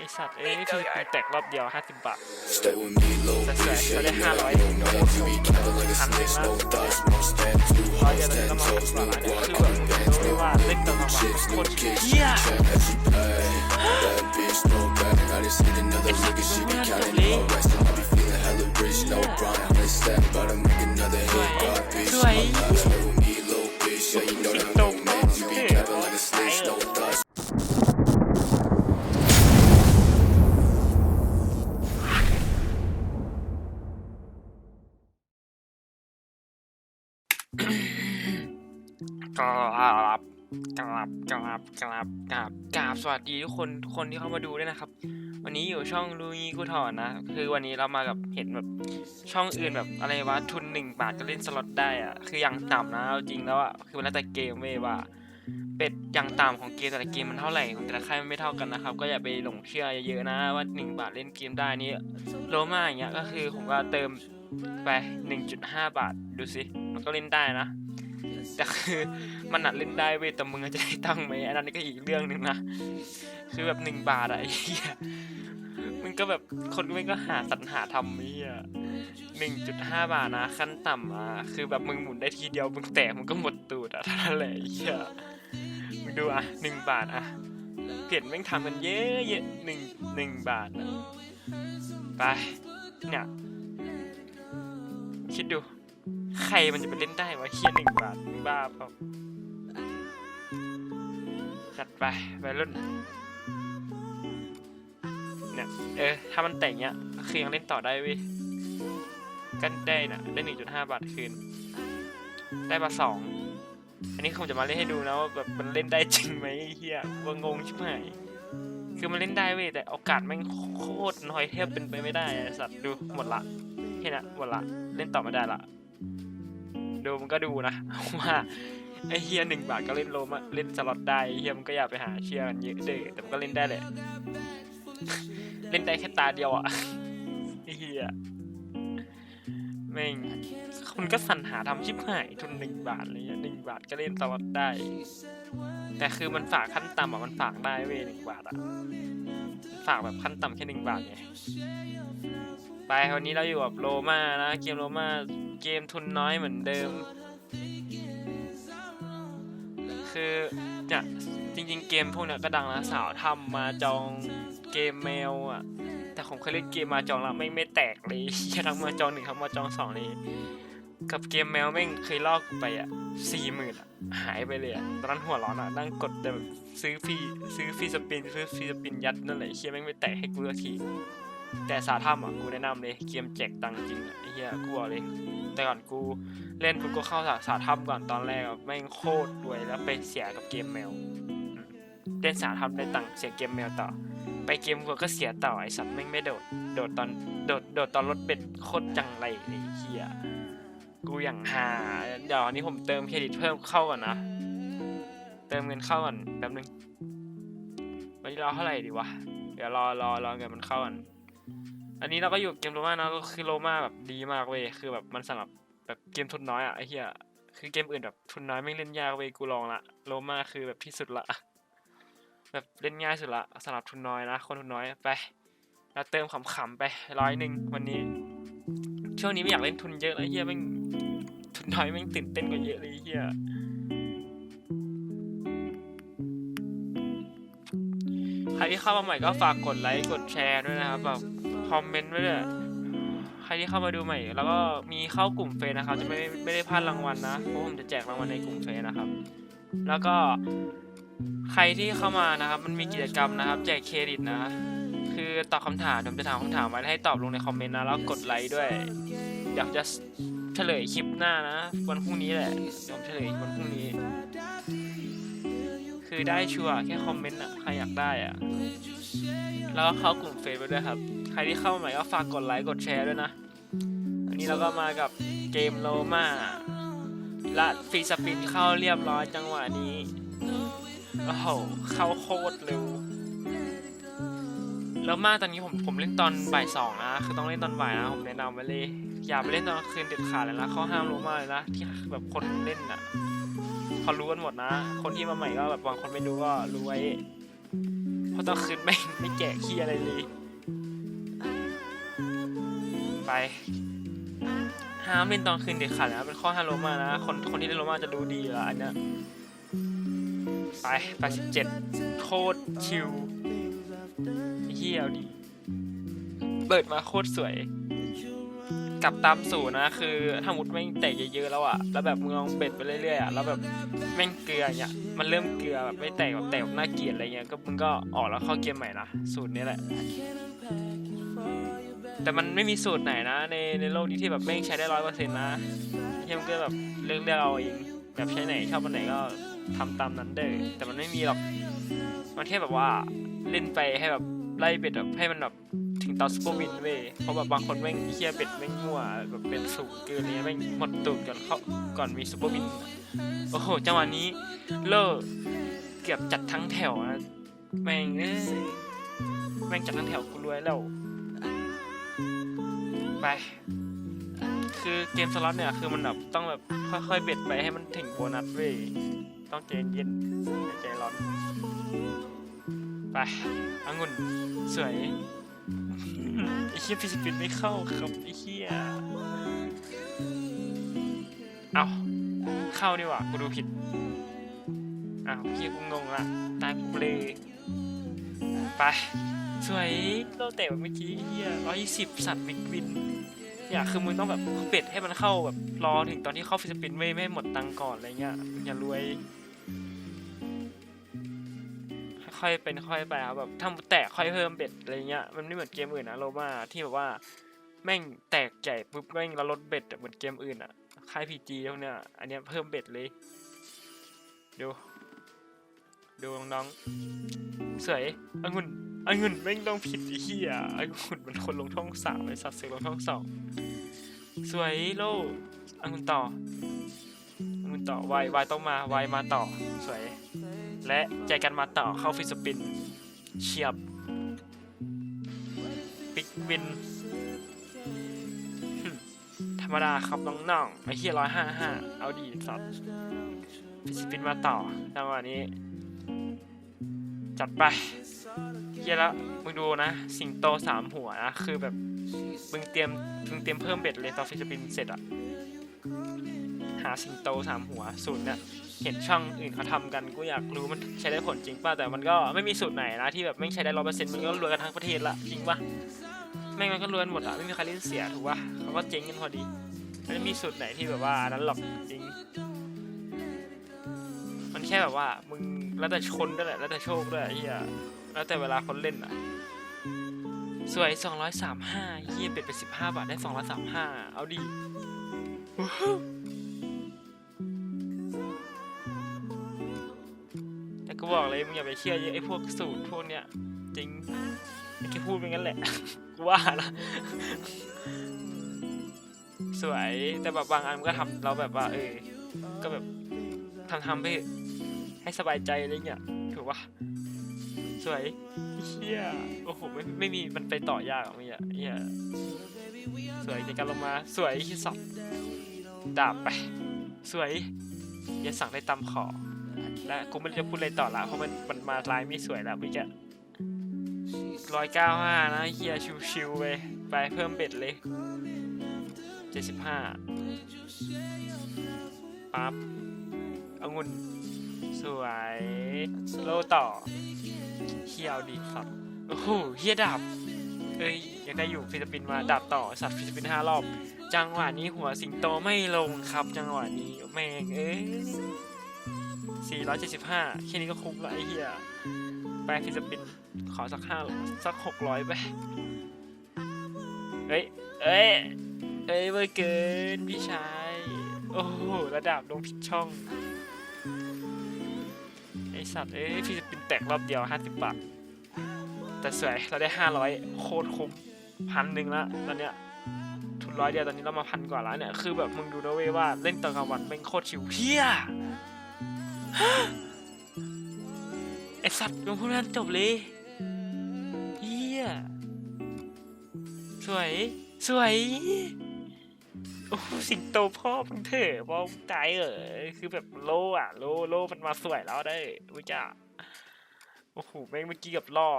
อสัตว์เอ้ยคือกูแตกรอบเดียวห้าสิบบาท Stay with me, low That's right. bitch. Yeah, So they you know have that like- ain't no we count like a snitch, no thoughts, won't stand too ร้อย hard. เดียวตอนนี้ Stand ก็มา toes, สิบ new บาทเนี่ย guap, คือแบบ new รู้ bands, เลย new ว่าเล่นตอนกลางวัน chips, โค new ตร kicks, เฮีย check as she pay. Bad bitch, no bag. I just hit another lick and she be counting all rest. I be กราบกราบกราบกราบกราบกราบสวัสดีทุกคนทุกคนที่เข้ามาดูด้วยนะครับ วันนี้อยู่ช่องลูงี้กูถอนนะ คือวันนี้เรามากับเห็นแบบช่องอื่นแบบอะไรวะทุนหนึ่งบาทก็เล่นสล็อตได้อะคืออย่างต่ำนะจริงแล้วอะคือมันแล้วแต่เกมเว้ยว่า เป็ดอย่างต่ำของเกมแต่ละเกมมันเท่าไหร่ของแต่ละค่ายมันไม่เท่ากันนะครับ ก็อย่าไปหลงเชื่อเยอะๆนะว่าหนึ่งบาทเล่นเกมได้นี่โลมาอย่างเงี้ยก็คือผมก็เติมไป 1.5 บาทดูสิมันก็เล่นได้นะ แต่คือมันนัดเล่นได้เว้ยแต่มึงจะได้ตังค์ไหมอันนั้นก็อีกเรื่องหนึ่งนะคือแบบหนึ่งบาทอะไอ้เหี้ยมึงก็แบบคนไม่ก็หาสรรหาทำไอ้เหี้ยหนึ่งจุดห้าบาทนะขั้นต่ำอะคือแบบมึงหมุนได้ทีเดียวมึงแตกมึงก็หมดตูดอะท่านั้นแหละไอ้เหี้ยมึงดูอะหนึ่งบาทอะเปลี่ยนแม่งทำกันเยอะเยอะหนึ่งหนึ่งบาทอะไปเนี่ยคิดดู ใครมันจะไปเล่นได้วะเฮียหนึ่งบาทมึงบ้าเปล่าจัดไปไปรุ่นเนี่ยเออ ถ้ามันแต่งเนี้ยคือยังเล่นต่อได้เว้ยกันได้นะได้หนึ่งจุดห้าบาทคืน ได้มาสองอันนี้คงจะมาเล่นให้ดูนะว่าแบบมันเล่นได้จริงไหมเฮียว่างงชิบหายคือมันเล่นได้เว้ยแต่โอกาสแม่งโคตรน้อยแทบเป็นไปไม่ได้สัตว์ดูหมดละแค่นั้นหมดละเล่นต่อไม่ได้ละ ดูมันก็ดูนะว่าไอเฮียหนึ่งบาทก็เล่นโลมาเล่นสล็อตได้เฮียมันก็อยากไปหาเชียร์กันเยอะเด้อแต่มันก็เล่นได้แหละ เล่นได้แค่ตาเดียวอะไอเฮียแม่งคนก็สรรหาทำชิบหายทุนหนึ่งบาทเลยหนึ่งบาทก็เล่นสล็อตได้ แต่คือมันฝากขั้นต่ำอะมันฝากได้เว้ยหนึ่งบาทอะฝากแบบขั้นต่ำแค่หนึ่งบาทไง ไปวันนี้เราอยู่กับโรมานะ เกมโรมาเกมทุนน้อยเหมือนเดิม คือเนี่ยจริง ๆ เกมพวกเนี้ยก็ดังนะสาวทำมาจองเกมแมวอะ แต่ผมเคยเล่นเกมมาจองแล้วไม่ไม่แตกเลยทั้งมาจองหนึ่งทั้งมาจองสองเลยกับเกมแมวแม่งเคยลอกไปอะสี่หมื่นอะหายไปเลยอะตอนนั้นหัวร้อนอะนั่งกดแต่ซื้อฟรีซื้อฟรีสปินซื้อฟรีสปินยัดนั่นแหละไอ้เฮียแม่งไม่แตกให้กูสักที แต่สาถ้ำอะกูแนะนำเลยเกมแจกตังจริงอะไอ้เหี้ยกูบอกเลย แต่ก่อนกูเล่นกูก็เข้าสาสาถ้ำก่อนตอนแรกอะแม่งโคตรรวยแล้วไปเสียกับเกมแมวเล่นสาถ้ำได้ตังเสียเกมแมวต่อ ไปเกมวัวก็เสียต่อไอ้สัตว์แม่งไม่โดด โดดตอนโดดโดดตอนรถเป็ดโคตรจังไรเลยไอ้เหี้ยกูอย่างหาเดี๋ยวอันนี้ผมเติมเครดิตเพิ่มเข้าก่อนนะเติมเงินเข้าก่อนแป๊บนึงวันนี้รอเท่าไหร่ดีวะเดี๋ยวรอรอรอเงินมันเข้าก่อน อันนี้เราก็อยู่เกมโรมานะก็คือโรมาแบบดีมากเว้ยคือแบบมันสำหรับแบบเกมทุนน้อยอะไอ้เหี้ยคือเกมอื่นแบบทุนน้อยไม่เล่นยากเว้ยกูลองละโรมาคือแบบที่สุดละแบบเล่นง่ายสุดละสำหรับทุนน้อยนะคนทุนน้อยไปเราเติมขำๆไปร้อยหนึ่งวันนี้ ช่วงนี้ไม่อยากเล่นทุนเยอะแล้วเฮียแม่งทุนน้อยแม่งตื่นเต้นกว่าเยอะเลยเฮียใครที่เข้ามาใหม่ก็ฝากกดไลค์กดแชร์ด้วยนะครับแบบ คอมเมนต์ไว้ด้วยใครที่เข้ามาดูใหม่ แล้วก็มีเข้ากลุ่มเฟซนะครับ จะไม่ไม่ได้พลาดรางวัลนะเพราะผมจะแจกรางวัลในกลุ่มเฟซนะครับ แล้วก็ใครที่เข้ามานะครับ มันมีกิจกรรมนะครับ แจกเครดิตนะ คือตอบคำถามผมจะถามคำถามไว้ให้ตอบลงในคอมเมนต์นะแล้วกดไลค์ด้วยอยากจะเฉลยคลิปหน้านะ วันพรุ่งนี้แหละเดี๋ยวผมเฉลยวันพรุ่งนี้ คือได้ชัวร์แค่คอมเมนต์อะใครอยากได้อะ แล้วก็เข้ากลุ่มเฟซไปด้วยครับ ใครที่เข้ามาใหม่ก็ฝากกดไลค์กดแชร์ด้วยนะ อันนี้เราก็มากับเกมโลมาและฟรีสปินเข้าเรียบร้อยจังหวะนี้ โอ้โห เข้าโคตรเร็วแล้วมาตอนนี้ผมผมเล่นตอนบ่ายสองนะ คือต้องเล่นตอนบ่ายนะ ผมแนะนำไว้เลย อย่าไปเล่นตอนคืนเด็ดขาดเลยนะเขาห้ามรู้มากเลยนะ ที่แบบคนเล่นอะเขารู้กันหมดนะ คนที่มาใหม่ก็แบบบางคนไม่รู้ก็รู้ไว้ เพราะตองคืนไม่งไม่แกะขี้อะไรเลย ไปห้ามเล่นตอนคืนเด็ดขาดนะเป็นข้อห้ามโลมานะ คนคนที่เล่นโลมาจะดูดีแล้วอันเนี้ยไปแปดสิบเจ็ดโคตรชิวเฮียวดี เปิดมาโคตรสวย กลับตามสูตรนะ คือถ้ามุดแม่งแตกเยอะๆแล้วอะแล้วแบบมึงลองเบ็ดไปเรื่อยๆอะแล้วแบบแม่งเกลือเงี้ยมันเริ่มเกลือแบบไม่แตกแบบแตกแบบน่าเกลียดอะไรเงี้ยก็มึงก็ออกแล้วเข้าเกมใหม่นะสูตรนี้แหละ แต่มันไม่มีสูตรไหนนะ ในในโลกนี้ที่แบบแม่งใช้ได้ร้อยเปอร์เซ็นต์นะเฮียมันก็แบบเลือกเลือกเอาเองแบบใช้ไหนชอบอันไหนก็ทำตามนั้นเด้อแต่มันไม่มีหรอกมันแค่แบบว่าเล่นไปให้แบบไล่เบ็ดแบบให้มันแบบ ถึงตอนซูเปอร์วินเว้ยเพราะแบบบางคนแม่งเคียเบ็ดแม่งมั่วแบบเป็นสูงเกินเนี้ยแม่งหมดตูดก่อนเข้าก่อนมีซูเปอร์วิน โอ้โหจังหวะนี้เลิกเกือบจัดทั้งแถวนะแม่งเอ้ยแม่งจัดทั้งแถวกูรวยแล้ว ไป คือเกมสล็อตเนี่ยคือมันแบบต้องแบบค่อยๆเบ็ดไปให้มันถึงโบนัสเว้ยต้องใจเย็นใจร้อนไปองุ่นสวย ไอ้เหี้ยฟิสิปินไม่เข้าครับไอ้เหี้ยเอาเข้าดีกว่ากูดูผิดอ้าวเหี้ยกูงงละตายกูเลยไป สวยเราเตะแบบเมื่อกี้เฮียร้อยยี่สิบสัตว์บิ๊กวินอยากคือมึงต้องแบบเป็ดให้มันเข้าแบบรอถึงตอนที่เข้าฟิลิปปินส์ไม่ไม่ให้หมดตังก่อนอะไรเงี้ยมึงอย่ารวย ค่อยเป็นค่อยไปครับแบบถ้าแตกค่อยเพิ่มเบ็ดอะไรเงี้ยมันไม่เหมือนเกมอื่นนะโรมาที่แบบว่า แม่งแตกใหญ่ปุ๊บแม่งแล้วลดเบ็ดเหมือนเกมอื่นอะค่ายพีจีพวกเนี้ยอันเนี้ยเพิ่มเบ็ดเลย ดู ดูน้องๆสวยองุ่นองุ่นแม่งต้องผิดไอ้เหี้ยองุ่นมันคนลงช่องสามไอ้สัตว์เสือลงช่องสองสวยโลองุ่นต่อองุ่นต่อวายวายต้องมาวายมาต่อสวย และใจกันมาต่อเข้าฟิสปินเฉียบปิกวิน ธรรมดาครับน้องๆไอ้เหี้ยร้อยห้าห้าเอาดีสัตว์ฟิสปินมาต่อจังหวะนี้ จัดไปเฮียแล้วมึงดูนะ สิงโตสามหัวนะคือแบบมึงเตรียมมึงเตรียมเพิ่มเบ็ดเลยตอนฟิลิปปินเสร็จอะหาสิงโตสามหัวสูตรเนี่ย เห็นช่องอื่นเขาทำกันกูอยากรู้มันใช้ได้ผลจริงป่ะแต่มันก็ไม่มีสูตรไหนนะที่แบบไม่ใช้ได้ร้อยเปอร์เซ็นต์มันก็รวยกันทั้งประเทศละจริงป่ะแม่งมันก็รวยหมดอะไม่มีใครเล่นเสียถูกป่ะเขาก็เจ๊งกันพอดีไม่มีสูตรไหนที่แบบว่าอันนั้นหรอกจริง มันแค่แบบว่ามึงแล้วแต่คนด้วยแหละแล้วแต่โชคด้วยไอ้เฮียแล้วแต่เวลาคนเล่นอะสวย 235เยี่ยเป็ดไป15 บาท ได้ 235 เอาดี บอกเลยมึงอย่าไปเชื่อเยอะไอ้พวกสูตรพวกเนี้ยจริงแค่พูดไปงั้นแหละกูว่าละสวยแต่แบบบางอันมันก็ทำเราแบบว่า เออ ก็แบบทำทำไปให้สบายใจอะไรเงี้ยถูกปะสวยเฮียโอ้โหไม่ไม่มีมันไปต่อยากอะไม่อะเฮียสวยในการลงมาสวยที่สับดาบไป สวยอย่าสั่งได้ตามขอ และกูไม่รู้จะพูดอะไรต่อละเพราะมันมันมาลายไม่สวยแล้วเมื่อกี้ร้อยเก้าห้านะเฮียชิวๆไปไปเพิ่มเบ็ดเลยเจ็ดสิบห้าปั๊บองุ่นสวยโลต่อเฮียเอาดีสัตว์โอ้โหเฮียดาบเอ้ยยังได้อยู่ฟิลิปปินส์มาดาบต่อสัตว์ฟิลิปปินส์ห้ารอบ จังหวะนี้หัวสิงโตไม่ลงครับ จังหวะนี้แม่งเอ้ย 475แค่นี้ก็คุ้มละไอ้เฮียไปฟิลิปปินส์ขอสักห้าสักหกร้อยไป เฮ้ย เอ้ย เอ้ยเวอร์เกินพี่ชาย โอ้โห ระดับลงผิดช่อง ไอสัตว์ เอ้ยฟิลิปปินส์แตกรอบเดียวห้าสิบบาท แต่สวย เราได้ห้าร้อยโคตรคุ้มพันหนึ่งละตอนเนี้ยทุนร้อยเดียวตอนนี้เรามาพันกว่าแล้วเนี่ย คือแบบมึงดูนะเว้ยว่าเล่นตอนกลางวันแม่งโคตรชิวเฮี้ย ไอสัตว์มึงพูดนั้นจบเลยเฮียสวย สวย โอ้สิงโตพ่อมึงเถอะพ่อมึงตายเออคือแบบโลอะ โลโลมันมาสวยแล้วได้วิจ้โอ้โหแม่งเมื่อกี้กับล่อ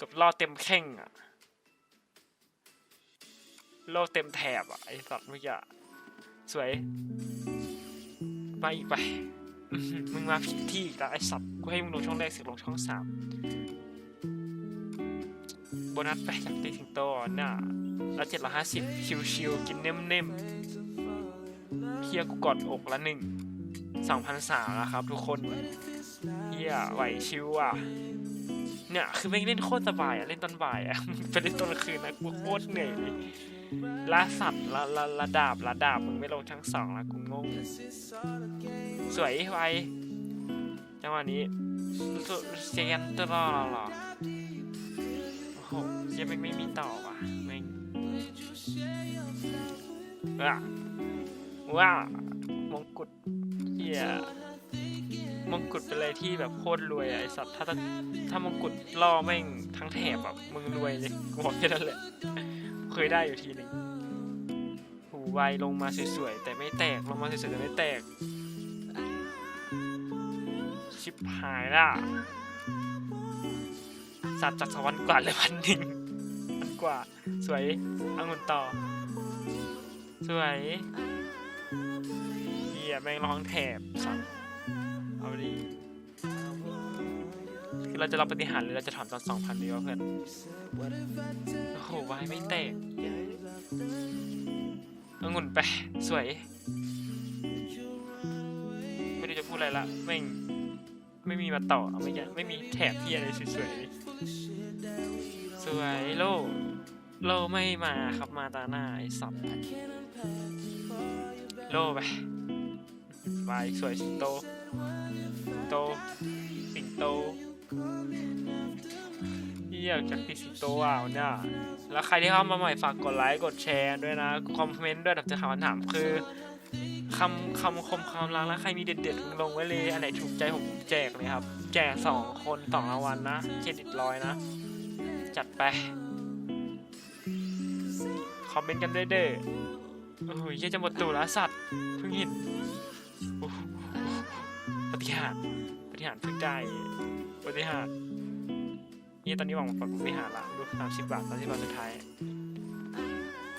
กับล่อเต็มแข้งอะล่อเต็มแถบอะไอสัตว์เมื่อกี้อะสวย ไปอีกไป มึงมาผิดที่อีกแล้วไอสัตว์กูให้มึงลงช่องแรกเสร็จลงช่องสามโบนัสไปจากตีสิงโตน่ะแล้วเจ็ดร้อยห้าสิบชิวๆกินเนิ่มๆเฮียกูกอดอกละหนึ่งสองพันสามแล้วครับทุกคนเฮียไหวชิวอะ เนี่ยคือไม่งเล่นโคตรสบายอะเล่นตอนบ่ายอะไปเล่นตอนกลางคืนนะกูโคตรเหนื่อยเลยล่าสัตว์ละละละดาบละดาบมึงไม่ลงทั้งสองละกูงง สวยไวจังหวะนี้เซียนตลอดหรอโอ้โหเซียนแม่งไม่มีต่อว่ะม่งว้าว้ามงกุฎเฮีย มงกุฎเป็นอะไรที่แบบโคตรรวยไอสัตว์ถ้าถ้าถ้ามงกุฎล่อแม่งทั้งแถบแบบมึงรวยเลยกูบอกแค่นั้นแหละ เคยได้อยู่ทีหนึ่งหูไวลงมาสวยๆแต่ไม่แตกลงมาสวยๆแต่ไม่แตก ชิบหายละสัตว์จากสวรรค์กว่าเลยพันหนึ่งพันกว่า สวยองุ่นต่อ สวยเหี้ยแม่งร้องแถบสัตว์ อดีคือเราจะรับปฏิหารหรือเราจะถอนตอนสองพันดีวะเพื่อน โอ้โหวายไม่แตกองุ่นไป สวย ไม่รู้จะพูดอะไรละไม่ไม่มีมาต่อไม่ยังไม่มีแถบที่อะไรสวยๆสวยโลโลไม่มาครับมาตาหน้าไอ้สับโลไปไปสวยสิงโต โตสิงโตเฮียจากติดสิงโตอะวันเนี่ยแล้วใครที่เข้ามาใหม่ฝากกดไลค์กดแชร์ด้วยนะ คอมเมนต์ด้วยดับจะถามคำถามคือคำคำคมคำรังแล้วใครมีเด็ดๆลงไว้เลย อันไหนถูกใจผมแจกเลยครับ แจกสองคนสองรางวัลนะเครดิตร้อยนะ จัดไป คอมเมนต์กันด้วยเด้อโอ้โหเหี้ยจะหมดตัวแล้วสัตว์เพิ่งเห็น หารปฏิหารย์เพิ่งได้ปฏิหารนี่ตอนนี้หวังปฏิหารละดูสามสิบบาทสามสิบบาทสุดท้าย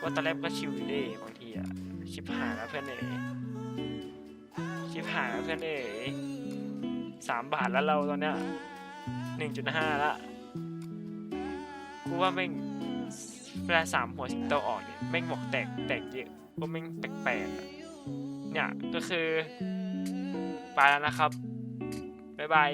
ว่าตอนแรกก็ชิวอยู่ดิบางทีอะชิบหายแล้วเพื่อนเอ๋ชิบหายแล้วเพื่อนเอ๋สามบาทแล้วเราตอนเนี้ยหนึ่งจุดห้าละกูว่าแม่งเวลาสามหัวสิงโตออกเนี่ยแม่งบอกแตกแตกเยอะว่าแม่งแปลกๆเนี่ยก็คือ ไปแล้วนะครับ บ๊ายบาย